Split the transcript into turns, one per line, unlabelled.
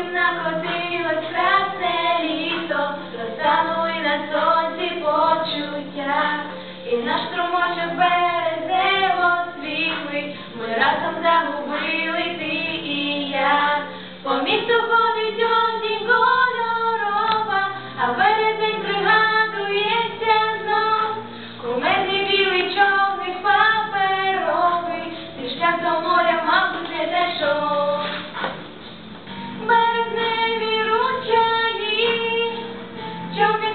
потім накотило красне літо, розтанули на сонці почуття, і наш струмочок без. Don't